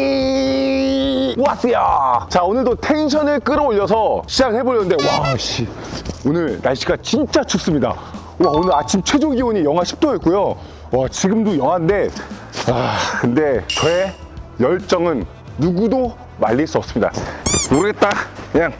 리스왕이 왔어요. 자, 오늘도 텐션을 끌어올려서 시작을 해보려는데, 와, 씨. 오늘 날씨가 진짜 춥습니다. 와, 오늘 아침 최종 기온이 영하 10도였고요. 와, 지금도 영하인데, 아, 근데 저의 열정은 누구도 말릴 수 없습니다. 모르겠다. 그냥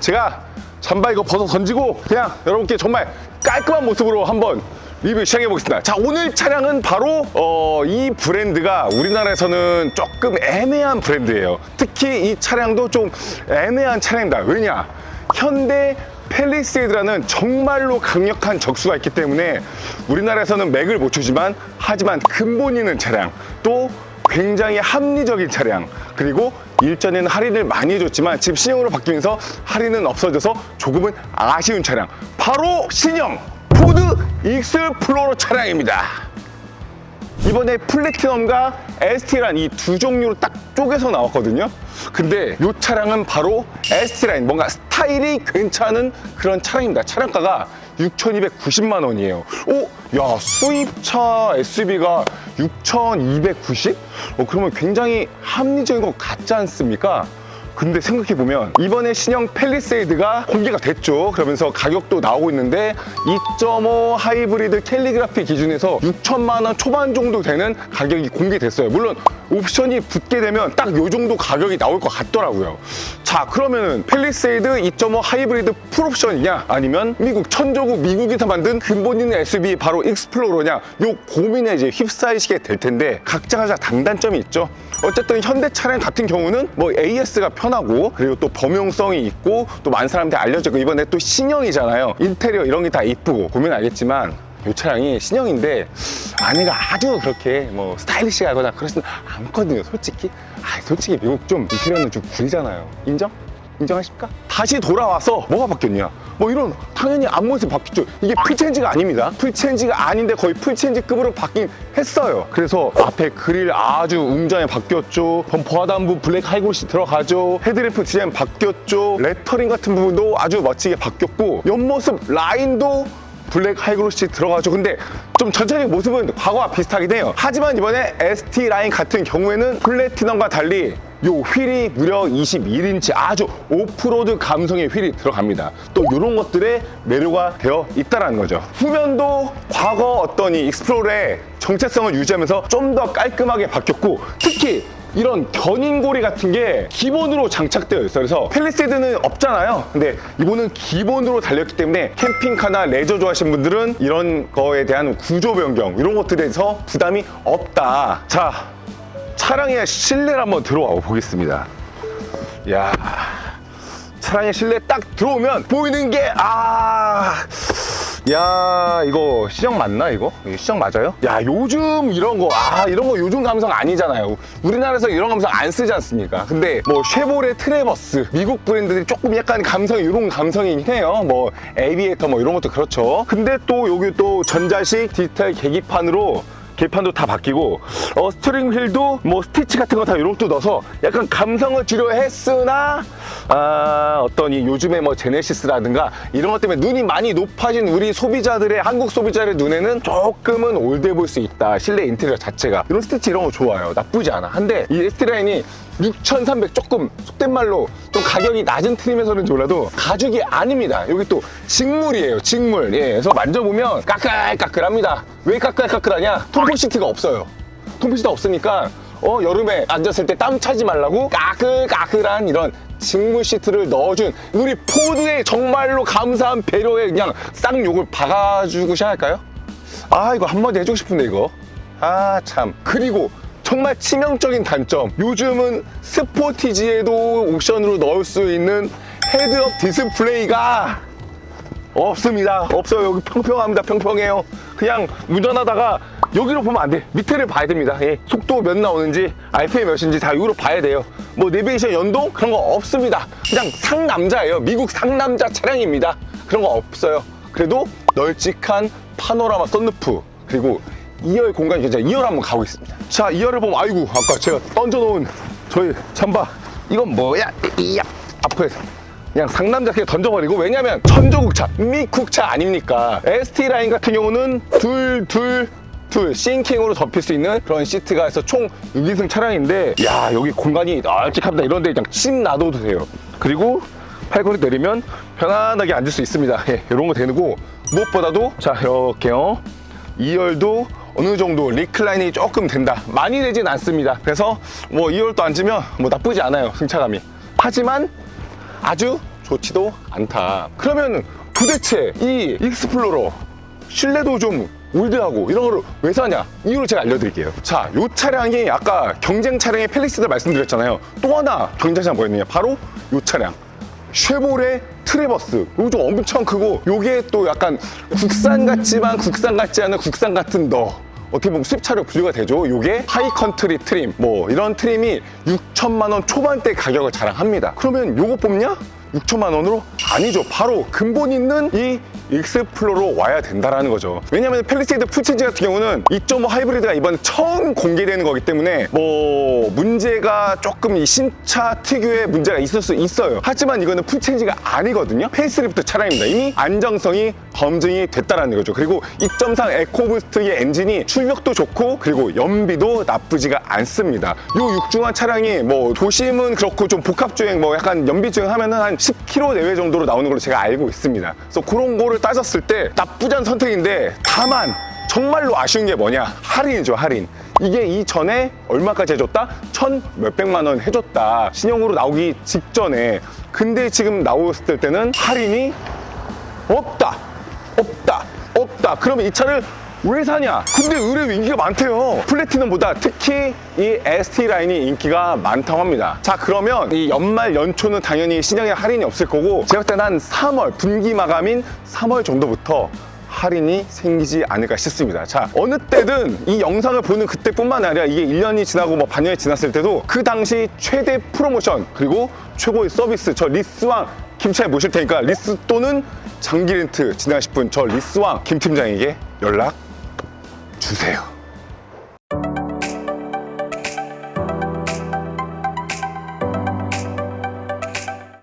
제가 잠바 이거 벗어 던지고 그냥 여러분께 정말 깔끔한 모습으로 한번 리뷰 시작해 보겠습니다. 자, 오늘 차량은 바로 어, 이 브랜드가 우리나라에서는 조금 애매한 브랜드예요. 특히 이 차량도 좀 애매한 차량입니다. 왜냐? 현대 펠리세이드라는 정말로 강력한 적수가 있기 때문에 우리나라에서는 맥을 못 추지만 하지만 근본 있는 차량 또 굉장히 합리적인 차량 그리고 일전에는 할인을 많이 해줬지만 지금 신형으로 바뀌면서 할인은 없어져서 조금은 아쉬운 차량 바로 신형 포드 익스플로러 차량입니다 이번에 플래티넘과 ST라인 이 두 종류로 딱 쪼개서 나왔거든요. 근데 이 차량은 바로 ST라인 뭔가 스타일이 괜찮은 그런 차량입니다. 차량가가 6,290만 원이에요. 오, 야 수입차 SUV가 6,290? 어, 그러면 굉장히 합리적인 것 같지 않습니까? 근데 생각해보면 이번에 신형 펠리세이드가 공개가 됐죠. 그러면서 가격도 나오고 있는데 2.5 하이브리드 캘리그라피 기준에서 6천만 원 초반 정도 되는 가격이 공개됐어요. 물론 옵션이 붙게 되면 딱 요 정도 가격이 나올 것 같더라고요. 자, 그러면은 펠리세이드 2.5 하이브리드 풀옵션이냐 아니면 미국 천조국 미국에서 만든 근본 있는 SUV 바로 익스플로러냐 요 고민에 이제 휩싸이시게 될 텐데 각자가 다 장단점이 있죠. 어쨌든 현대 차량 같은 경우는 뭐 AS가 편하고 그리고 또 범용성이 있고 또 많은 사람들이 알려지고 이번에 또 신형이잖아요. 인테리어 이런 게 다 이쁘고 보면 알겠지만 이 차량이 신형인데 안에가 아주 그렇게 뭐 스타일리시하거나 그러지는 않거든요. 솔직히 아 솔직히 미국 좀 인테리어는 좀 구리잖아요. 인정? 인정하십니까? 다시 돌아와서 뭐가 바뀌었냐? 뭐 이런 당연히 앞모습이 바뀌었죠. 이게 풀체인지가 아닙니다. 풀체인지가 아닌데 거의 풀체인지급으로 바뀐 했어요. 그래서 앞에 그릴 아주 웅장하게 바뀌었죠. 범퍼 하단부 블랙 하이골시 들어가죠. 헤드램프 디자인 바뀌었죠. 레터링 같은 부분도 아주 멋지게 바뀌었고 옆모습 라인도 블랙 하이그로시 들어가죠. 근데 좀 전체적인 모습은 과거와 비슷하긴 해요. 하지만 이번에 ST 라인 같은 경우에는 플래티넘과 달리 요 휠이 무려 21인치 아주 오프로드 감성의 휠이 들어갑니다. 또 이런 것들의 매료가 되어 있다는 거죠. 후면도 과거 어떤 이 익스플로러의 정체성을 유지하면서 좀 더 깔끔하게 바뀌었고 특히 이런 견인고리 같은 게 기본으로 장착되어 있어요. 그래서 펠리세이드는 없잖아요. 근데 이거는 기본으로 달렸기 때문에 캠핑카나 레저 좋아하시는 분들은 이런 거에 대한 구조 변경 이런 것들에 대해서 부담이 없다. 자, 차량의 실내를 한번 들어와 보겠습니다. 야, 차량의 실내 딱 들어오면 보이는 게 아. 야 이거 시정 맞나 이거? 시정 맞아요? 야 요즘 이런 거 아 이런 거 요즘 감성 아니잖아요 우리나라에서 이런 감성 안 쓰지 않습니까 근데 뭐 쉐보레 트레버스 미국 브랜드들이 조금 약간 감성이 이런 감성이긴 해요 뭐 에비에이터 뭐 이런 것도 그렇죠 근데 또 여기 또 전자식 디지털 계기판으로 계판도 다 바뀌고 어, 스트링 휠도 뭐 스티치 같은 거 다 이런 것도 넣어서 약간 감성을 주려 했으나 아, 어떤 이 요즘에 뭐 제네시스라든가 이런 것 때문에 눈이 많이 높아진 우리 소비자들의 한국 소비자의 눈에는 조금은 올드해 보일 수 있다. 실내 인테리어 자체가. 이런 스티치 이런 거 좋아요. 나쁘지 않아. 한데 이 ST 라인이 6,300 조금 속된 말로 좀 가격이 낮은 트림에서는 몰라도 가죽이 아닙니다. 여기 또 직물이에요. 직물. 예. 그래서 만져보면 까끌까끌합니다. 왜 까끌까끌하냐? 통풍 시트가 없어요. 통풍 시트가 없으니까 어 여름에 앉았을 때 땀 차지 말라고 까끌까끌한 이런 직물 시트를 넣어준 우리 포드의 정말로 감사한 배려에 그냥 쌍 욕을 박아주고 시작할까요? 아 이거 한마디 해주고 싶은데 이거 아 참 그리고 정말 치명적인 단점. 요즘은 스포티지에도 옵션으로 넣을 수 있는 헤드업 디스플레이가 없습니다. 없어요. 여기 평평합니다. 평평해요. 그냥 운전하다가 여기로 보면 안 돼. 밑에를 봐야 됩니다. 예. 속도 몇 나오는지 RPM 몇인지 다 여기로 봐야 돼요. 뭐 내비게이션 연동 그런 거 없습니다. 그냥 상남자예요. 미국 상남자 차량입니다. 그런 거 없어요. 그래도 널찍한 파노라마 썬루프 그리고 2열 공간이 굉장히 2열 한번 가보겠습니다. 자 2열을 보면 아이고 아까 제가 던져놓은 저희 잠바. 이건 뭐야? 이야 앞에서. 그냥 상남자 그냥 던져버리고 왜냐면 천조국차 미국차 아닙니까? ST 라인 같은 경우는 둘 둘 둘, 싱킹으로 덮일 수 있는 그런 시트가 해서 총 6인승 차량인데 야 여기 공간이 널찍합니다. 이런데 그냥 침 놔둬도 돼요. 그리고 팔걸이 내리면 편안하게 앉을 수 있습니다. 예, 이런 거 되고 무엇보다도 자 이렇게요. 2열도 어느 정도 리클라인이 조금 된다. 많이 되진 않습니다. 그래서 뭐 2열도 앉으면 뭐 나쁘지 않아요 승차감이. 하지만 아주 좋지도 않다. 그러면 도대체 이 익스플로러 실내도 좀 올드하고 이런 거를 왜 사냐? 이유를 제가 알려드릴게요. 자이 차량이 아까 경쟁 차량의 펠리스를 말씀드렸잖아요. 또 하나 경쟁 차량 뭐였느냐? 바로 이 차량. 쉐보레 트레버스. 좀 엄청 크고 요게 또 약간 국산 같지만 국산 같지 않은 국산 같은 너 어떻게 보면 수입차로 분류가 되죠 요게 하이 컨트리 트림 뭐 이런 트림이 6천만 원 초반대 가격을 자랑합니다 그러면 요거 뽑냐? 6천만 원으로? 아니죠. 바로 근본 있는 이 익스플로로 와야 된다라는 거죠. 왜냐하면 펠리세이드 풀체인지 같은 경우는 2.5 하이브리드가 이번에 처음 공개되는 거기 때문에 뭐 문제가 조금 이 신차 특유의 문제가 있을 수 있어요. 하지만 이거는 풀체인지가 아니거든요. 페이스리프트 차량입니다. 이미 안정성이 검증이 됐다라는 거죠. 그리고 2.3 에코부스트의 엔진이 출력도 좋고 그리고 연비도 나쁘지가 않습니다. 요 육중한 차량이 뭐 도심은 그렇고 좀 복합주행 뭐 약간 연비주행 하면은 한 10km 내외 정도로 나오는 걸로 제가 알고 있습니다. 그래서 그런 거를 따졌을 때 나쁘지 않은 선택인데 다만 정말로 아쉬운 게 뭐냐? 할인이죠 할인. 이게 이전에 얼마까지 해줬다? 천 몇백만 원 해줬다. 신형으로 나오기 직전에. 근데 지금 나왔을 때는 할인이 없다. 없다. 없다. 그러면 이 차를 왜 사냐? 근데 의외로 인기가 많대요. 플래티넘보다 특히 이 ST 라인이 인기가 많다고 합니다. 자 그러면 이 연말 연초는 당연히 신형에 할인이 없을 거고 제가 볼 때는 한 3월 분기 마감인 3월 정도부터 할인이 생기지 않을까 싶습니다. 자, 어느 때든 이 영상을 보는 그때뿐만 아니라 이게 1년이 지나고 뭐 반년이 지났을 때도 그 당시 최대 프로모션 그리고 최고의 서비스 저 리스왕 김차에 모실 테니까 리스 또는 장기 렌트 진행하실 분저 리스왕 김 팀장에게 연락 주세요.